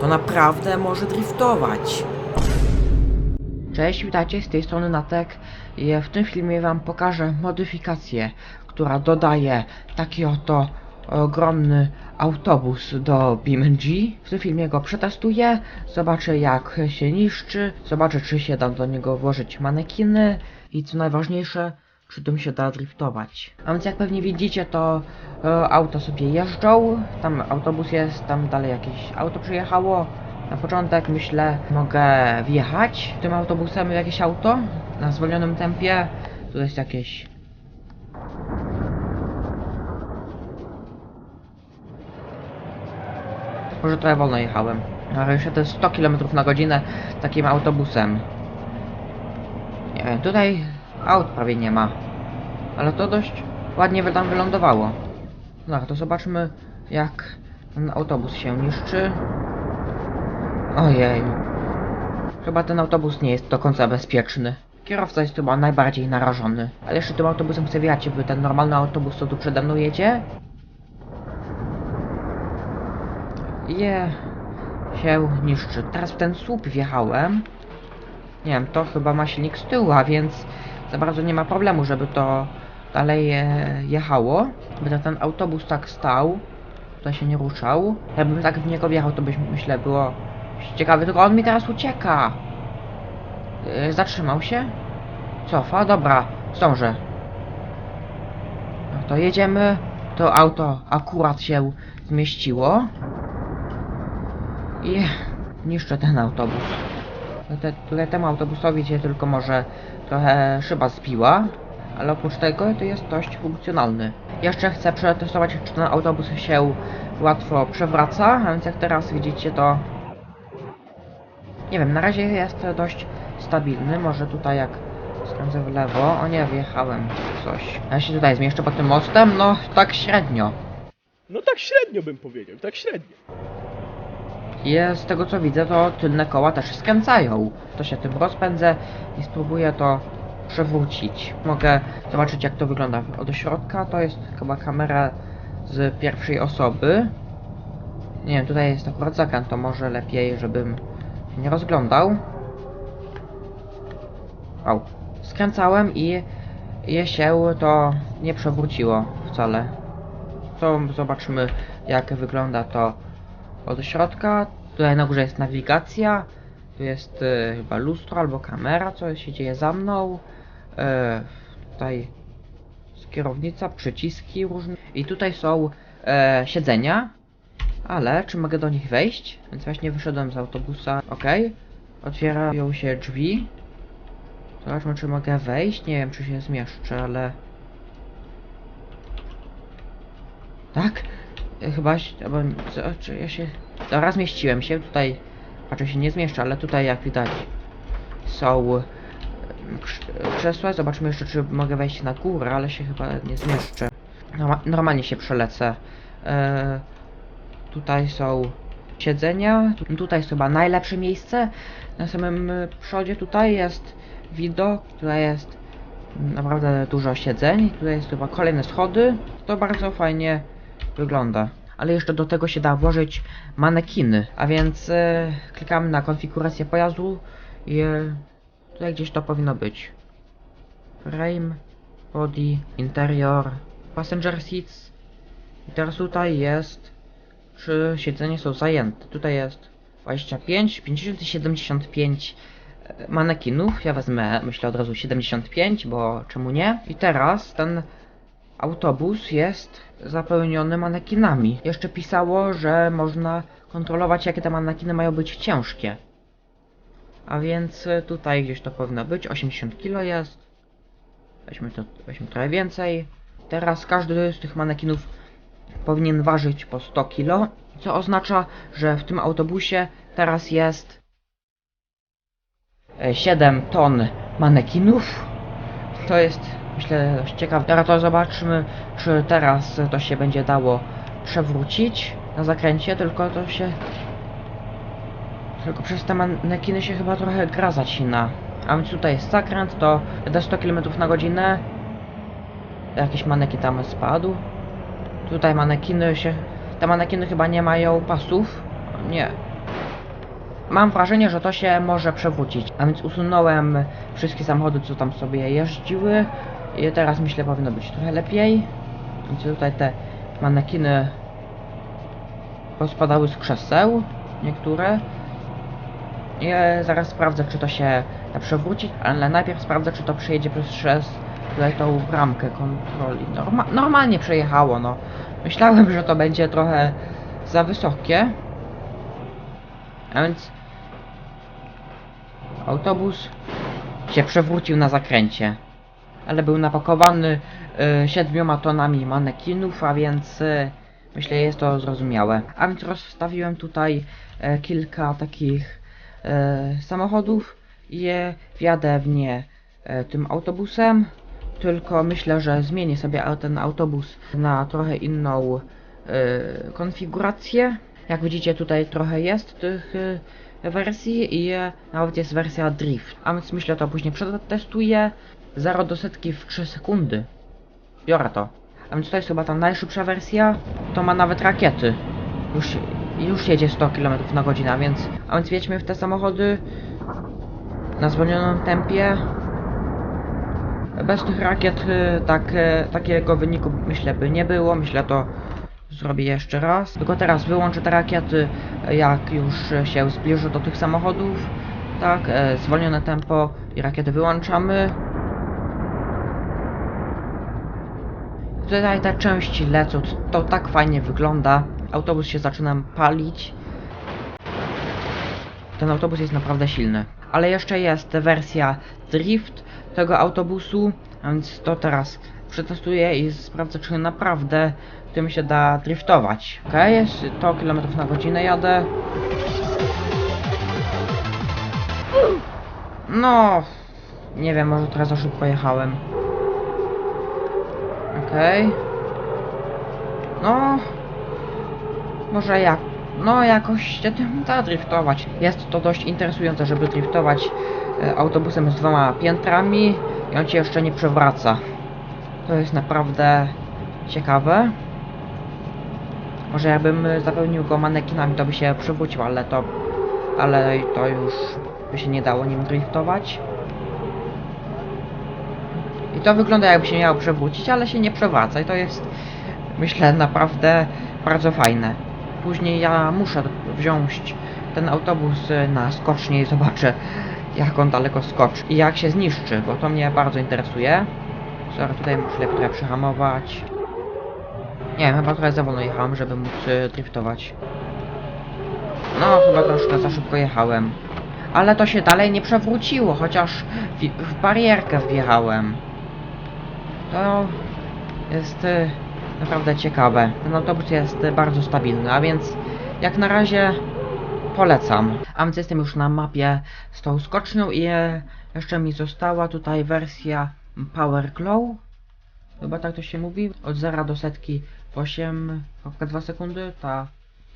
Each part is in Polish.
To naprawdę może driftować. Cześć, witajcie, z tej strony Natek w tym filmie wam pokażę modyfikację, która dodaje taki oto ogromny autobus do BeamNG. W tym filmie go przetestuję, zobaczę jak się niszczy, zobaczę czy się da do niego włożyć manekiny i co najważniejsze, czy tym się da driftować. A więc jak pewnie widzicie, to e, auto sobie jeżdżą, tam autobus jest, tam dalej jakieś auto przyjechało. Na początek myślę, mogę wjechać tym autobusem w jakieś auto na zwolnionym tempie. Tu jest jakieś. Może trochę wolno jechałem. Ale jeszcze to jest 100 km na godzinę takim autobusem. Nie wiem, tutaj aut prawie nie ma. Ale to dość ładnie tam wylądowało. No to zobaczmy jak ten autobus się niszczy. Ojej. Chyba ten autobus nie jest do końca bezpieczny. Kierowca jest chyba najbardziej narażony. Ale jeszcze tym autobusem chcę wjechać, by ten normalny autobus, co tu przede mną jedzie. Je się niszczy. Teraz w ten słup wjechałem. Nie wiem, to chyba ma silnik z tyłu, a więc za bardzo nie ma problemu, żeby to dalej e, jechało. By ten autobus tak stał, to się nie ruszał. Jakbym tak w niego wjechał, to byś myślę było ciekawe, tylko on mi teraz ucieka. Yy, zatrzymał się? Cofa? Dobra, zdążę. No to jedziemy. To auto akurat się zmieściło. I niszczę ten autobus. Te, tutaj temu autobusowi się tylko może trochę szyba zbiła, ale oprócz tego to jest dość funkcjonalny. Jeszcze chcę przetestować, czy ten autobus się łatwo przewraca, a więc jak teraz widzicie to... Nie wiem, na razie jest dość stabilny, może tutaj jak skręcę w lewo... O nie, wjechałem coś. Ja się tutaj zmieszczę pod tym mostem? No, tak średnio. No tak średnio bym powiedział, tak średnio. I z tego co widzę, to tylne koła też skręcają. To się tym rozpędzę i spróbuję to przewrócić. Mogę zobaczyć jak to wygląda od środka. To jest chyba kamera z pierwszej osoby. Nie wiem, tutaj jest akurat zakręt, to może lepiej, żebym się nie rozglądał. Au. Skręcałem i je się to nie przewróciło wcale. To zobaczymy jak wygląda to od środka. Tutaj na górze jest nawigacja. Tu jest e, chyba lustro albo kamera, co się dzieje za mną. E, tutaj kierownica, przyciski różne. I tutaj są e, siedzenia. Ale czy mogę do nich wejść? Więc właśnie wyszedłem z autobusa. Ok. Otwierają się drzwi. Zobaczmy, czy mogę wejść. Nie wiem, czy się zmieszczę, ale... Tak? E, Chyba, albo, co, czy ja się... Dobra, zmieściłem się, tutaj raczej się nie zmieszczę, ale tutaj jak widać są krz- krzesła, zobaczmy jeszcze czy mogę wejść na górę, ale się chyba nie zmieszczę. Norma normalnie się przelecę. E, tutaj są siedzenia, tu, tutaj jest chyba najlepsze miejsce. Na samym e, przodzie tutaj jest widok, tutaj jest mm, naprawdę dużo siedzeń, tutaj jest chyba kolejne schody. To bardzo fajnie wygląda. Ale jeszcze do tego się da włożyć manekiny, a więc e, klikamy na konfigurację pojazdu i e, tutaj gdzieś to powinno być. Frame, body, interior, passenger seats. I teraz tutaj jest, czy siedzenie są zajęte. Tutaj jest 25, 50 i 75 e, manekinów. Ja wezmę, myślę od razu 75, bo czemu nie? I teraz ten autobus jest zapełniony manekinami. Jeszcze pisało, że można kontrolować, jakie te manekiny mają być ciężkie. A więc y, tutaj gdzieś to powinno być. 80 kg jest. Weźmy to, weźmy trochę więcej. Teraz każdy z tych manekinów powinien ważyć po 100 kg, co oznacza, że w tym autobusie teraz jest e, 7 ton manekinów. To jest myślę dość ciekawe. Teraz to zobaczmy, czy teraz to się będzie dało przewrócić na zakręcie, tylko to się... Tylko przez te manekiny się chyba trochę gra zacina. A więc tutaj jest zakręt, to do 100 km na godzinę. Jakiś manekin tam spadł. Tutaj manekiny się... Te manekiny chyba nie mają pasów. Nie. mam wrażenie, że to się może przewrócić. A więc usunąłem wszystkie samochody, co tam sobie jeździły. I teraz myślę, powinno być trochę lepiej. Więc tutaj te manekiny pospadały z krzeseł. Niektóre. I e, zaraz sprawdzę, czy to się da przewrócić, ale najpierw sprawdzę, czy to przejedzie przez tutaj tą bramkę kontroli. Norma normalnie przejechało, no. Myślałem, że to będzie trochę za wysokie. A więc autobus się przewrócił na zakręcie. Ale był napakowany y, siedmioma tonami manekinów, a więc y, myślę jest to zrozumiałe. A więc rozstawiłem tutaj e, kilka takich e, samochodów i wjadę w nie e, tym autobusem. Tylko myślę, że zmienię sobie ten autobus na trochę inną konfigurację. Jak widzicie tutaj trochę jest tych wersji i nawet jest wersja drift. A więc myślę to później przetestuję. 0 do setki w 3 sekundy. Biorę to. A więc to jest chyba ta najszybsza wersja. To ma nawet rakiety. Już, już jedzie 100 km na godzinę, więc, a więc wjedźmy w te samochody na zwolnionym tempie. Bez tych rakiet y, tak, y, takiego wyniku myślę by nie było. Myślę to zrobię jeszcze raz. Tylko teraz wyłączę te rakiety jak już się zbliżę do tych samochodów. Tak, e, zwolnione tempo i rakiety wyłączamy. Tutaj te części lecą, to, tak fajnie wygląda. Autobus się zaczyna palić. Ten autobus jest naprawdę silny. Ale jeszcze jest wersja drift tego autobusu, więc to teraz przetestuję i sprawdzę, czy naprawdę tym się da driftować. Ok, jest 100 km na godzinę jadę. No, nie wiem, może trochę za szybko jechałem. Okej. No. Może jak. No jakoś się tym da driftować. Jest to dość interesujące, żeby driftować e, autobusem z dwoma piętrami i on cię jeszcze nie przewraca. To jest naprawdę ciekawe. Może jakbym zapełnił go manekinami, to by się przewrócił, ale to... Ale to już by się nie dało nim driftować. I to wygląda jakby się miało przewrócić, ale się nie przewraca i to jest myślę naprawdę bardzo fajne. Później ja muszę wziąć ten autobus na skocznie i zobaczę jak on daleko skoczy i jak się zniszczy, bo to mnie bardzo interesuje. Sorry, tutaj muszę lepiej trochę przehamować. Nie wiem, chyba trochę za wolno jechałem, żeby móc y, driftować. No, chyba troszkę za szybko jechałem. Ale to się dalej nie przewróciło, chociaż w, w barierkę wjechałem. To jest y, naprawdę ciekawe. Ten autobus jest y, bardzo stabilny, a więc jak na razie polecam. A więc jestem już na mapie z tą skocznią i e, jeszcze mi została tutaj wersja Power Glow. Chyba tak to się mówi. Od 0 do setki w 8,2 sekundy. Ta,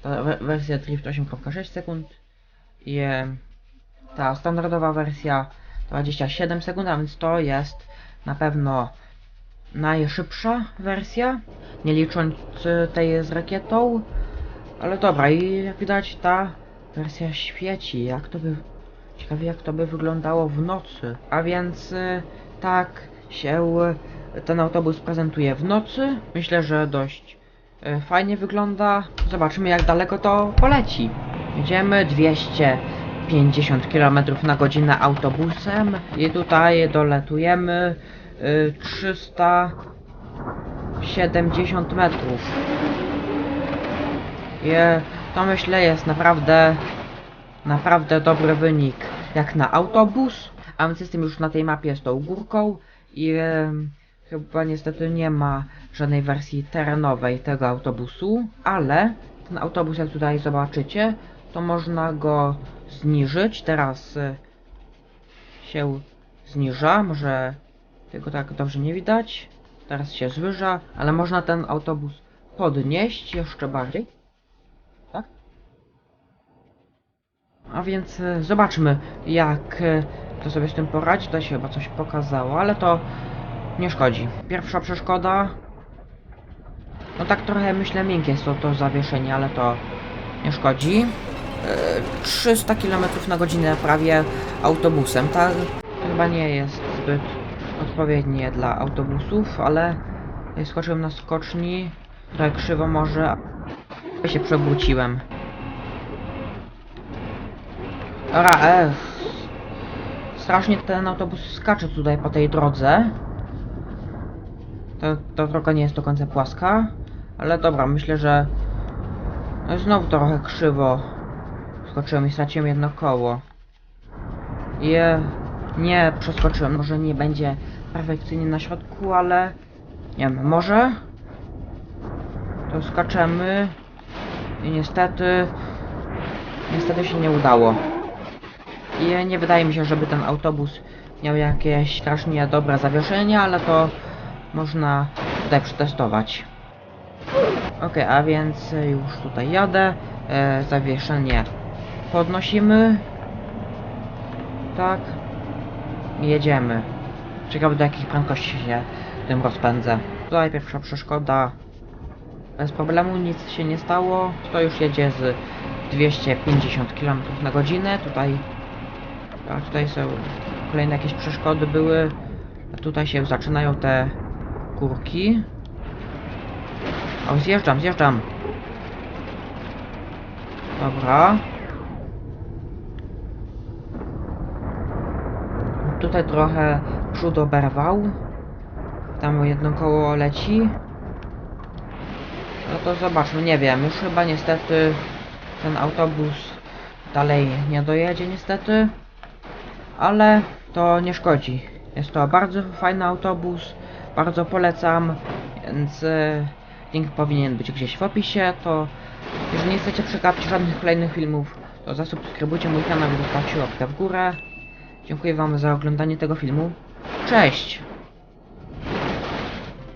ta we- wersja Drift 8,6 sekund. I e, ta standardowa wersja 27 sekund, a więc to jest na pewno najszybsza wersja, nie licząc y, tej z rakietą. Ale dobra, i jak widać ta wersja świeci, jak to by... Ciekawie jak to by wyglądało w nocy. A więc y, tak się ten autobus prezentuje w nocy. Myślę, że dość y, fajnie wygląda. Zobaczymy jak daleko to poleci. Jedziemy 250 km na godzinę autobusem i tutaj doletujemy y, 370 metrów. I e, to myślę jest naprawdę, naprawdę dobry wynik jak na autobus. A więc jestem już na tej mapie z tą górką i e, chyba niestety nie ma żadnej wersji terenowej tego autobusu, ale ten autobus jak tutaj zobaczycie, to można go zniżyć. Teraz e, się zniża, może tego tak dobrze nie widać. Teraz się zwyża, ale można ten autobus podnieść jeszcze bardziej. Tak? A więc e, zobaczmy, jak to sobie z tym poradzi. Tutaj się chyba coś pokazało, ale to nie szkodzi. Pierwsza przeszkoda. No tak trochę myślę miękkie jest to, to zawieszenie, ale to nie szkodzi. 300 km na godzinę prawie autobusem, tak? Chyba nie jest zbyt odpowiednie dla autobusów, ale skoczyłem na skoczni, trochę krzywo może, się przewróciłem. Dobra, e, strasznie ten autobus skacze tutaj po tej drodze. To, to droga nie jest do końca płaska, ale dobra, myślę, że no znowu trochę krzywo skoczyłem i straciłem jedno koło. Je nie przeskoczyłem, może nie będzie perfekcyjnie na środku, ale nie wiem, może to skaczemy i niestety niestety się nie udało. I nie wydaje mi się, żeby ten autobus miał jakieś strasznie dobre zawieszenie, ale to można tutaj przetestować. Ok, a więc już tutaj jadę. E, zawieszenie podnosimy. Tak. Jedziemy. Ciekawe do jakich prędkości się tym rozpędzę. Tutaj pierwsza przeszkoda. Bez problemu nic się nie stało. To już jedzie z 250 km na godzinę. Tutaj, a tutaj są kolejne jakieś przeszkody były. A tutaj się zaczynają te górki. O, zjeżdżam, zjeżdżam. Dobra. Tutaj trochę przód oberwał. Tam jedno koło leci. No to zobaczmy, nie wiem, już chyba niestety ten autobus dalej nie dojedzie niestety. Ale to nie szkodzi. Jest to bardzo fajny autobus, bardzo polecam, więc e, link powinien być gdzieś w opisie, to jeżeli nie chcecie przegapić żadnych kolejnych filmów, to zasubskrybujcie mój kanał i zostawcie łapkę w górę. Dziękuję wam za oglądanie tego filmu. Cześć!